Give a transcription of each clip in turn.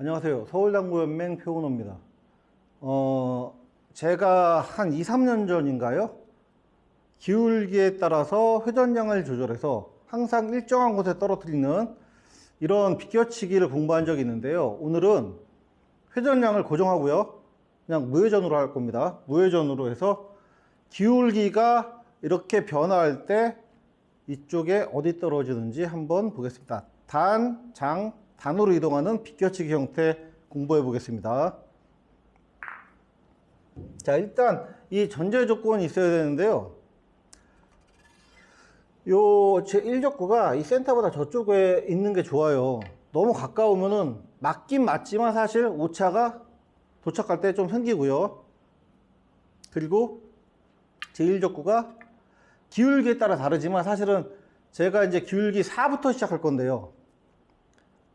안녕하세요. 서울당구연맹 표은호입니다. 어, 제가 한 2, 3년 전인가요? 기울기에 따라서 회전량을 조절해서 항상 일정한 곳에 떨어뜨리는 이런 비껴치기를 공부한 적이 있는데요. 오늘은 회전량을 고정하고요. 그냥 무회전으로 할 겁니다. 무회전으로 해서 기울기가 이렇게 변화할 때 이쪽에 어디 떨어지는지 한번 보겠습니다. 단, 장, 단으로 이동하는 비껴치기 형태 공부해 보겠습니다. 자, 일단 이 전제 조건이 있어야 되는데요. 요 제 1족구가 이 센터보다 저쪽에 있는 게 좋아요. 너무 가까우면은 맞긴 맞지만 사실 오차가 도착할 때 좀 생기고요. 그리고 제 1족구가 기울기에 따라 다르지만 사실은 제가 이제 기울기 4부터 시작할 건데요.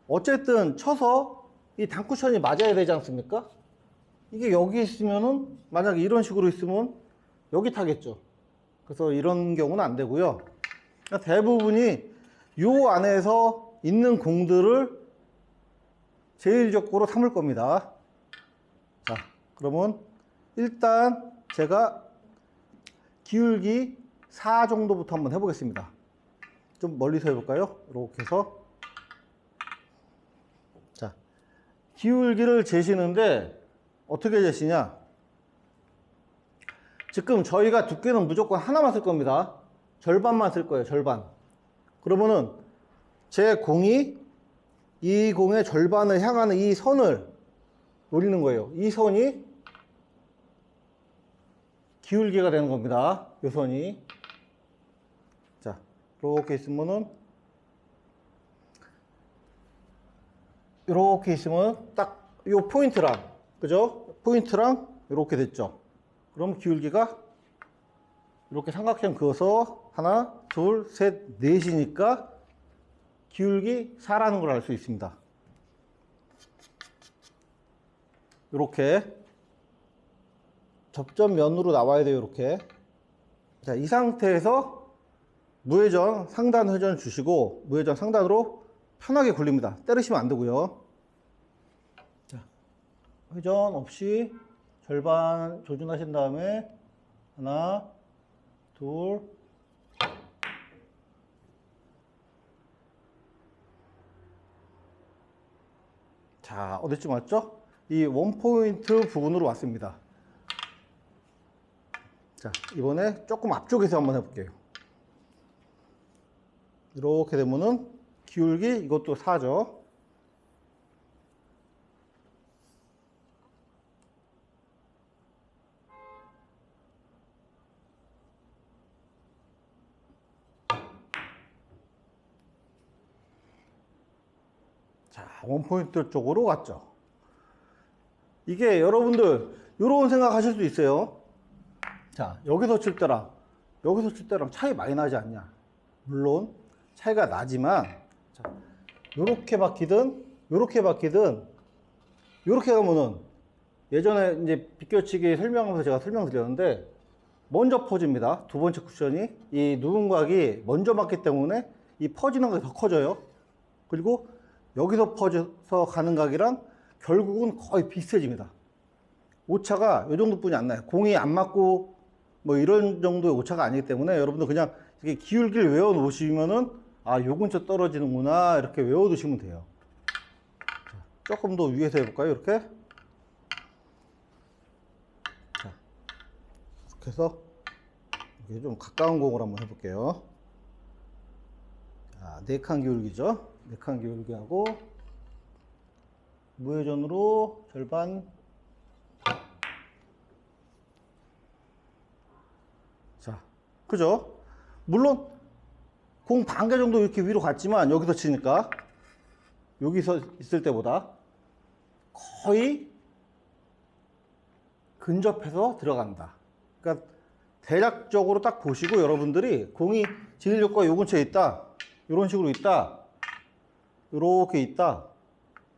어쨌든 쳐서 이 단쿠션이 맞아야 되지 않습니까? 이게 여기 있으면은 만약에 이런 식으로 있으면 여기 타겠죠. 그래서 이런 경우는 안 되고요. 그러니까 대부분이 요 안에서 있는 공들을 제일적으로 삼을 겁니다. 자, 그러면 일단 제가 기울기 4 정도부터 한번 해보겠습니다. 좀 멀리서 해볼까요? 이렇게 해서 자 기울기를 재시는데 어떻게 재시냐? 지금 저희가 두께는 무조건 하나만 쓸 겁니다. 절반만 쓸 거예요 절반. 그러면은 제 공이 이 공의 절반을 향하는 이 선을 노리는 거예요. 이 선이 기울기가 되는 겁니다. 이 선이. 자 이렇게 있으면은 이렇게 있으면 딱요 포인트랑 그죠? 포인트랑 이렇게 됐죠. 그럼 기울기가 이렇게 삼각형 그어서 하나, 둘, 셋, 넷이니까 기울기 4라는 걸 알 수 있습니다. 이렇게 접전면으로 나와야 돼요. 이렇게. 자, 이 상태에서 무회전 상단 회전 주시고 무회전 상단으로 편하게 굴립니다. 때리시면 안 되고요. 자, 회전 없이 절반 조준하신 다음에 하나, 둘, 자, 어디쯤 왔죠? 이 원포인트 부분으로 왔습니다. 자, 이번에 조금 앞쪽에서 한번 해볼게요. 이렇게 되면은 기울기 이것도 4죠. 자, 원포인트 쪽으로 갔죠. 이게 여러분들 이런 생각 하실 수 있어요. 자, 여기서 칠 때랑 여기서 칠 때랑 차이 많이 나지 않냐? 물론 차이가 나지만 자, 요렇게 바뀌든 요렇게 바뀌든 요렇게 가면은 예전에 이제 비껴치기 설명하면서 제가 설명드렸는데 먼저 퍼집니다. 두 번째 쿠션이 이 누군가기 먼저 맞기 때문에 이 퍼지는 게더 커져요. 그리고 여기서 퍼져서 가는 각이랑 결국은 거의 비슷해집니다. 오차가 이 정도뿐이 안 나요. 공이 안 맞고 뭐 이런 정도의 오차가 아니기 때문에 여러분들 그냥 이렇게 기울기를 외워 놓으시면은 아, 요 근처 떨어지는구나 이렇게 외워 두시면 돼요. 자, 조금 더 위에서 해볼까요? 이렇게. 자, 이렇게 해서 이게 좀 가까운 공을 한번 해볼게요. 자, 네칸 기울기죠. 네칸 기울기하고 무회전으로 절반 자, 그죠? 물론 공 반 개 정도 이렇게 위로 갔지만 여기서 치니까 여기서 있을 때보다 거의 근접해서 들어간다. 그러니까 대략적으로 딱 보시고 여러분들이 공이 진입력과 요 근처에 있다. 이런 식으로 있다. 이렇게 있다.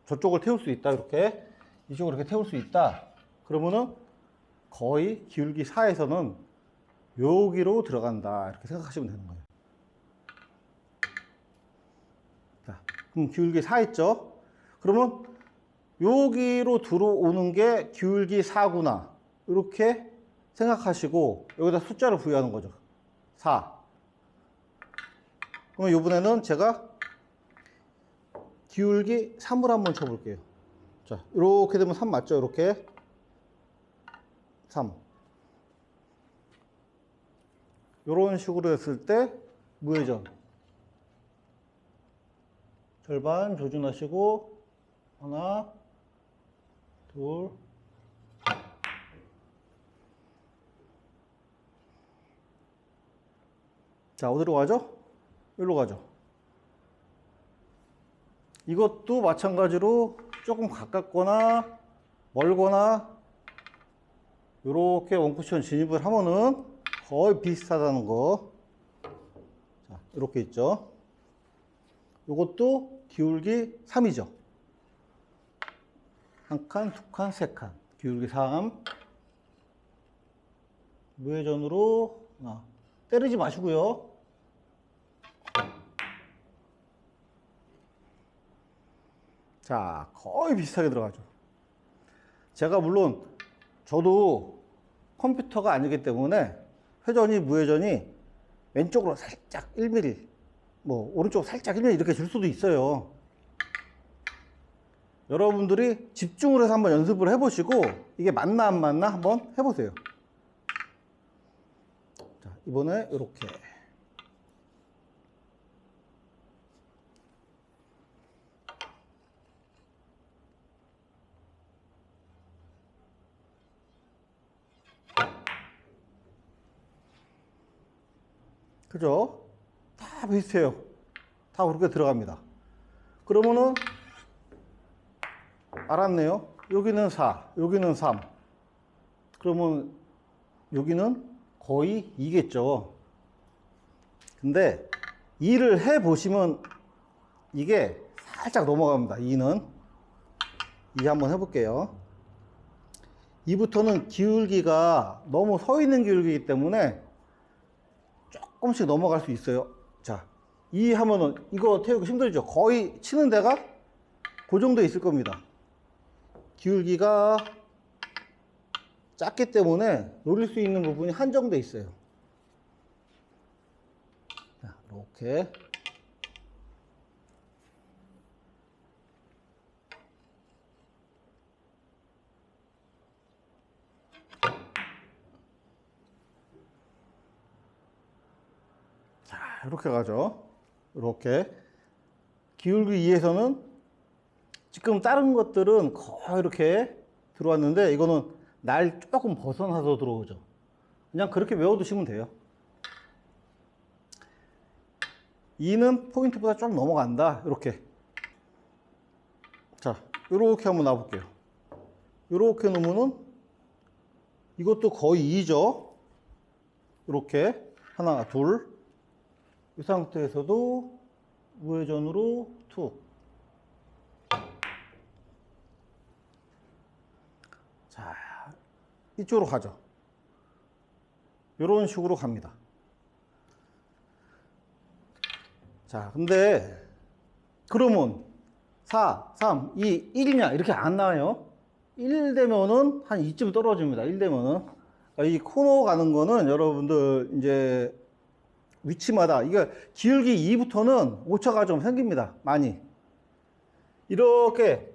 저쪽을 태울 수 있다. 이렇게 이쪽으로 이렇게 태울 수 있다. 그러면은 거의 기울기 4에서는 여기로 들어간다. 이렇게 생각하시면 되는 거예요. 자, 그럼 기울기 4 있죠? 그러면 여기로 들어오는 게 기울기 4구나. 이렇게 생각하시고 여기다 숫자를 부여하는 거죠. 4. 그러면 이번에는 제가 기울기 3을 한번 쳐볼게요. 자, 이렇게 되면 3 맞죠? 이렇게. 3. 이런 식으로 했을 때 무회전. 절반 조준하시고 하나, 둘, 자, 어디로 가죠? 여기로 가죠. 이것도 마찬가지로 조금 가깝거나 멀거나 이렇게 원쿠션 진입을 하면은 거의 비슷하다는 거. 자, 이렇게 있죠. 이것도 기울기 3이죠. 한 칸, 두 칸, 세 칸. 기울기 3. 무회전으로 하나. 때리지 마시고요. 자, 거의 비슷하게 들어가죠. 제가 물론 저도 컴퓨터가 아니기 때문에 회전이 무회전이 왼쪽으로 살짝 1mm, 뭐 오른쪽 살짝 1mm 이렇게 줄 수도 있어요. 여러분들이 집중을 해서 한번 연습을 해보시고 이게 맞나 안 맞나 한번 해보세요. 자, 이번에 이렇게. 그죠? 다 비슷해요. 다 그렇게 들어갑니다. 그러면은 알았네요. 여기는 4, 여기는 3. 그러면 여기는 거의 2겠죠. 근데 2를 해 보시면 이게 살짝 넘어갑니다. 2는 2 한번 해볼게요. 2부터는 기울기가 너무 서 있는 기울기이기 때문에 조금씩 넘어갈 수 있어요. 자, 2 하면은 이거 태우기 힘들죠. 거의 치는 데가 고정돼 있을 겁니다. 기울기가 작기 때문에 노릴 수 있는 부분이 한정돼 있어요. 자, 이렇게. 자, 이렇게 가죠. 이렇게. 기울기 2에서는 지금 다른 것들은 거의 이렇게 들어왔는데 이거는 날 조금 벗어나서 들어오죠. 그냥 그렇게 외워두시면 돼요. 2는 포인트보다 좀 넘어간다. 이렇게. 자, 이렇게 한번 놔볼게요. 이렇게 놓으면은 이것도 거의 2죠. 이렇게. 하나, 둘. 이 상태에서도 우회전으로 툭. 자, 이쪽으로 가죠. 이런 식으로 갑니다. 자, 근데 그러면 4, 3, 2, 1이냐 이렇게 안 나와요. 1 되면은 한 이쯤 떨어집니다. 1 되면은 아, 이 코너 가는 거는 여러분들 이제 위치마다 이게 기울기 2부터는 오차가 좀 생깁니다. 많이. 이렇게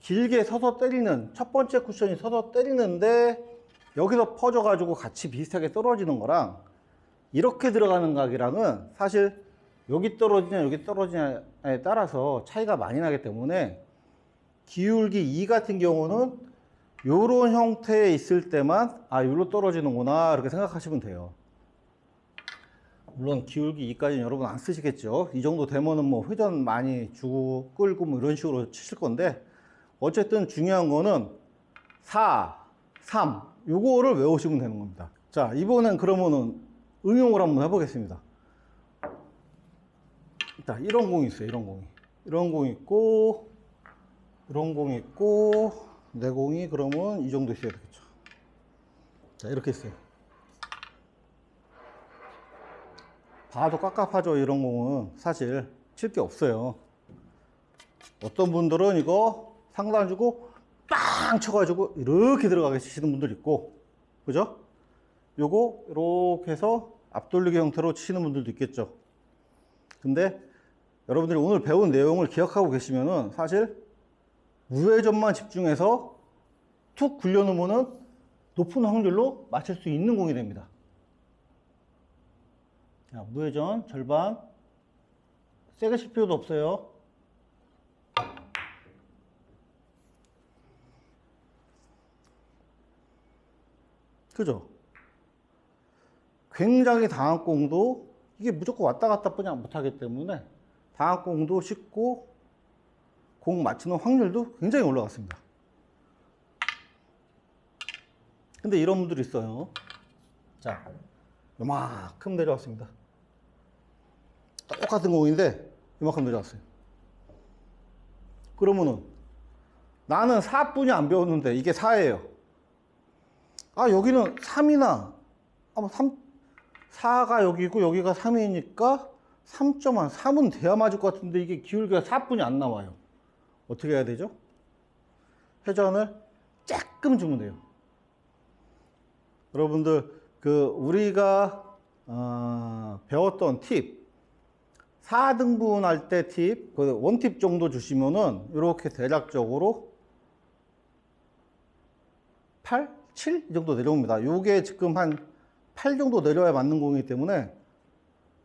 길게 서서 때리는 첫 번째 쿠션이 서서 때리는데 여기서 퍼져 가지고 같이 비슷하게 떨어지는 거랑 이렇게 들어가는 각이랑은 사실 여기 떨어지냐 여기 떨어지냐에 따라서 차이가 많이 나기 때문에 기울기 2 같은 경우는 이런 형태에 있을 때만 아 여기로 떨어지는구나 이렇게 생각하시면 돼요. 물론 기울기 2까지는 여러분 안 쓰시겠죠. 이 정도 되면은 뭐 회전 많이 주고 끌고 뭐 이런 식으로 치실 건데 어쨌든 중요한 거는 4, 3 요거를 외우시면 되는 겁니다. 자 이번엔 그러면은 응용을 한번 해보겠습니다. 자 이런 공이 있어요. 이런 공이 이런 공 있고 이런 공이 있고 내 공이 그러면 이 정도 있어야 되겠죠. 자 이렇게 있어요. 봐도 깝깝하죠 이런 공은 사실 칠 게 없어요 어떤 분들은 이거 상단 주고 빵 쳐가지고 이렇게 들어가게 치시는 분들 있고 그죠? 요거 이렇게 해서 앞돌리기 형태로 치시는 분들도 있겠죠. 근데 여러분들이 오늘 배운 내용을 기억하고 계시면은 사실 무회전만 집중해서 툭 굴려놓으면은 높은 확률로 맞출 수 있는 공이 됩니다. 자, 무회전 절반 세게 칠 필요도 없어요. 그죠? 굉장히 당학공도 이게 무조건 왔다 갔다 뿐이 못하기 때문에 당학공도 쉽고 공 맞추는 확률도 굉장히 올라갔습니다. 근데 이런 분들이 있어요. 자, 요만큼 내려왔습니다. 똑같은 공인데 요만큼 내려왔어요. 그러면은 나는 4분이 안 배웠는데 이게 4예요. 아, 여기는 3이나 아마 3 4가 여기고 여기가 3이니까 3.1 3은 돼야 맞을 것 같은데 이게 기울기가 4분이 안 나와요. 어떻게 해야 되죠? 회전을 조금 주면 돼요. 여러분들 그 우리가 어, 배웠던 팁 4등분 할 때 팁, 그 원팁 정도 주시면은 이렇게 대략적으로 8, 7이 정도 내려옵니다. 요게 지금 한 8 정도 내려야 맞는 공이기 때문에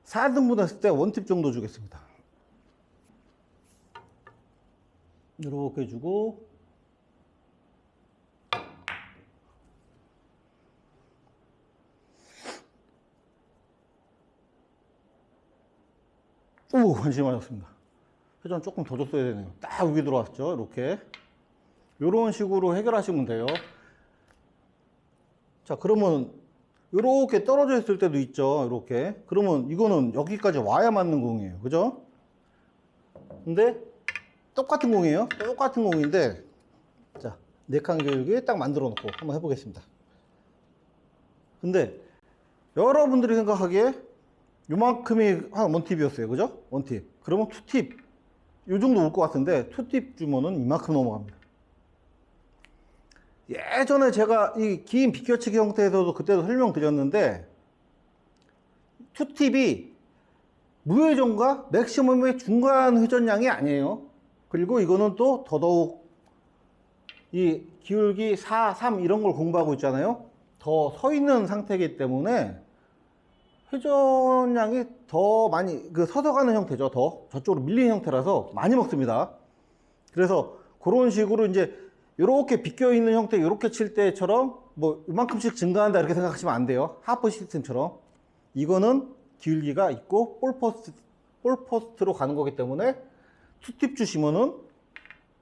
4등분 했을 때 원팁 정도 주겠습니다. 이렇게 주고 오, 관심 맞았습니다. 회전 조금 더 줬어야 되네요. 딱 여기 들어왔죠. 이렇게. 이런 식으로 해결하시면 돼요. 자, 그러면 이렇게 떨어져 있을 때도 있죠. 이렇게. 그러면 이거는 여기까지 와야 맞는 공이에요. 그죠? 근데 똑같은 공이에요. 똑같은 공인데 자, 네칸 교육에 딱 만들어 놓고 한번 해보겠습니다. 근데 여러분들이 생각하기에 요만큼이 한 원팁이었어요. 그죠? 원팁. 그러면 투팁. 요 정도 올 것 같은데 투팁 주면은 이만큼 넘어갑니다. 예전에 제가 이 긴 비껴치기 형태에서도 그때도 설명드렸는데 투팁이 무회전과 맥시멈의 중간 회전량이 아니에요. 그리고 이거는 또 더더욱 이 기울기 4, 3 이런 걸 공부하고 있잖아요. 더 서 있는 상태이기 때문에 회전량이 더 많이 그 서서 가는 형태죠. 더 저쪽으로 밀리는 형태라서 많이 먹습니다. 그래서 그런 식으로 이제 이렇게 비껴 있는 형태 이렇게 칠 때처럼 뭐 이만큼씩 증가한다 이렇게 생각하시면 안 돼요. 하프 시스템처럼 이거는 기울기가 있고 볼 포스트 볼 포스트로 가는 거기 때문에 투팁 주시면은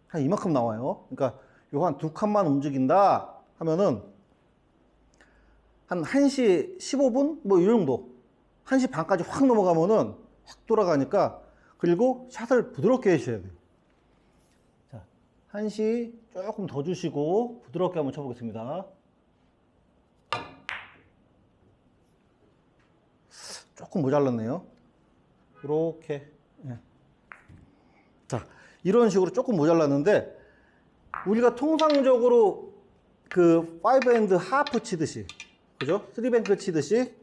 한 이만큼 나와요. 그러니까 요 한 두 칸만 움직인다 하면은 한 1시 15분 뭐 이 정도 1시 반까지 확 넘어가면은 확 돌아가니까 그리고 샷을 부드럽게 해주셔야 돼요. 자, 1시 조금 더 주시고 부드럽게 한번 쳐보겠습니다. 조금 모자랐네요. 이렇게. 예. 자, 이런 식으로 조금 모자랐는데 우리가 통상적으로 그 5엔드 하프 치듯이 그죠? 3뱅크 치듯이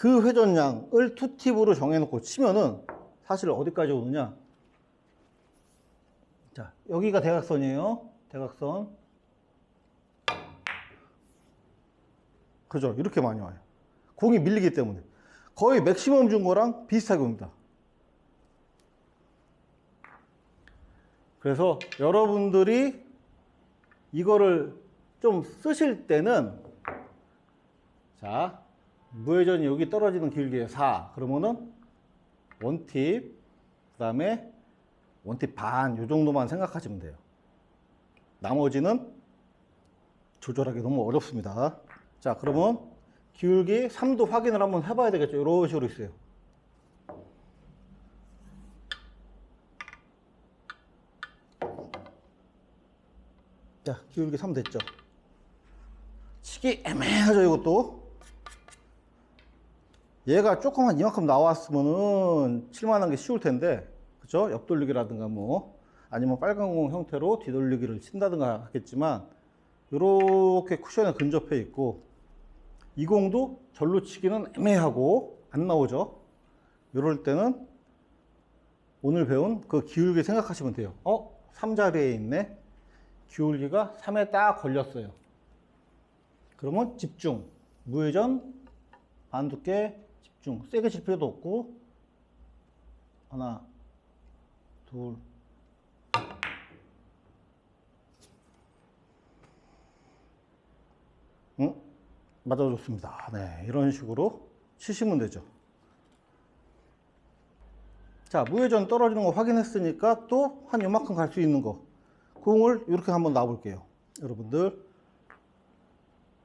그 회전량을 투팁으로 정해놓고 치면은 사실 어디까지 오느냐? 자, 여기가 대각선이에요. 대각선. 그죠? 이렇게 많이 와요. 공이 밀리기 때문에. 거의 맥시멈 준 거랑 비슷하게 옵니다. 그래서 여러분들이 이거를 좀 쓰실 때는 자, 무회전이 여기 떨어지는 길기에 4. 그러면은 원팁, 그 다음에 원팁 반, 요 정도만 생각하시면 돼요. 나머지는 조절하기 너무 어렵습니다. 자, 그러면 기울기 3도 확인을 한번 해봐야 되겠죠. 이런 식으로 있어요. 자, 기울기 3 됐죠. 치기 애매하죠, 이것도. 얘가 조금 한 이만큼 나왔으면은 칠만한 게 쉬울 텐데, 그죠? 옆돌리기라든가 뭐. 아니면 빨간 공 형태로 뒤돌리기를 친다든가 하겠지만 이렇게 쿠션에 근접해 있고 이 공도 절로 치기는 애매하고 안 나오죠. 이럴 때는 오늘 배운 그 기울기 생각하시면 돼요. 어? 3자리에 있네. 기울기가 3에 딱 걸렸어요. 그러면 집중. 무회전, 반두께, 집중. 세게 칠 필요도 없고. 하나, 둘. 응? 맞아줬습니다. 네, 이런 식으로 치시면 되죠. 자, 무회전 떨어지는 거 확인했으니까 또 한 요만큼 갈 수 있는 거. 공을 이렇게 한번 놔볼게요. 여러분들.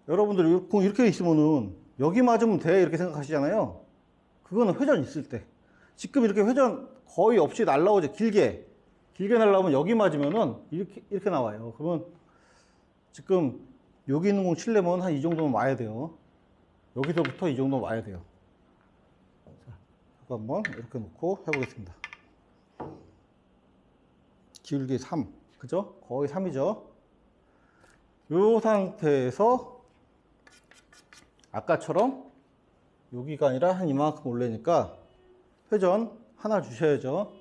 여러분들 이공 이렇게 있으면은 여기 맞으면 돼. 이렇게 생각하시잖아요. 그거는 회전 있을 때. 지금 이렇게 회전 거의 없이 날라오죠. 길게. 길게 날라오면 여기 맞으면은 이렇게, 이렇게 나와요. 그러면 지금 여기 있는 공 치려면 한 이 정도는 와야 돼요. 여기서부터 이 정도 와야 돼요. 이거 한번 이렇게 놓고 해보겠습니다. 기울기 3, 그죠? 거의 3이죠? 이 상태에서 아까처럼 여기가 아니라 한 이만큼 올리니까 회전 하나 주셔야죠.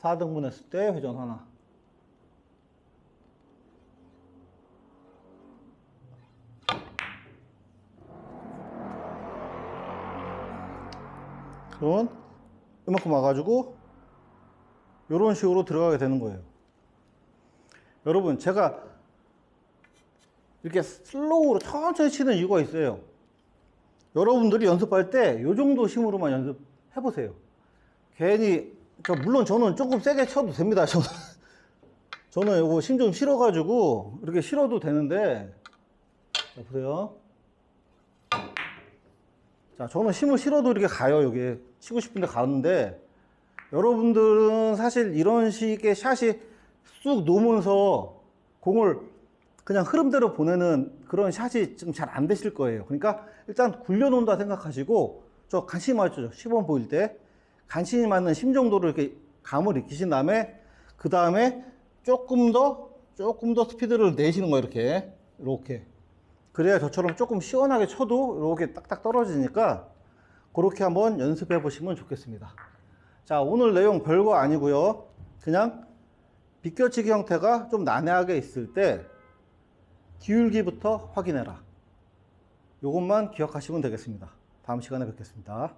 4등분 했을 때 회전 하나. 그러면 이만큼 와가지고 이런 식으로 들어가게 되는 거예요. 여러분 제가 이렇게 슬로우로 천천히 치는 이유가 있어요. 여러분들이 연습할 때 이 정도 힘으로만 연습해 보세요. 괜히 그러니까 물론 저는 조금 세게 쳐도 됩니다. 저는 저는 이거 힘 좀 실어가지고 이렇게 실어도 되는데 자, 보세요. 자, 저는 힘을 실어도 이렇게 가요. 여기 치고 싶은데 가는데 여러분들은 사실 이런 식의 샷이 쑥 놓으면서 공을 그냥 흐름대로 보내는 그런 샷이 좀잘안 되실 거예요. 그러니까 일단 굴려놓는다 생각하시고 저 간신히 맞죠. 10번 보일 때 간신히 맞는 심 정도로 이렇게 감을 익히신 다음에 그 다음에 조금 더 조금 더 스피드를 내시는 거예요. 이렇게 이렇게 그래야 저처럼 조금 시원하게 쳐도 이렇게 딱딱 떨어지니까 그렇게 한번 연습해 보시면 좋겠습니다. 자, 오늘 내용 별거 아니고요. 그냥 비껴치기 형태가 좀 난해하게 있을 때 기울기부터 확인해라. 이것만 기억하시면 되겠습니다. 다음 시간에 뵙겠습니다.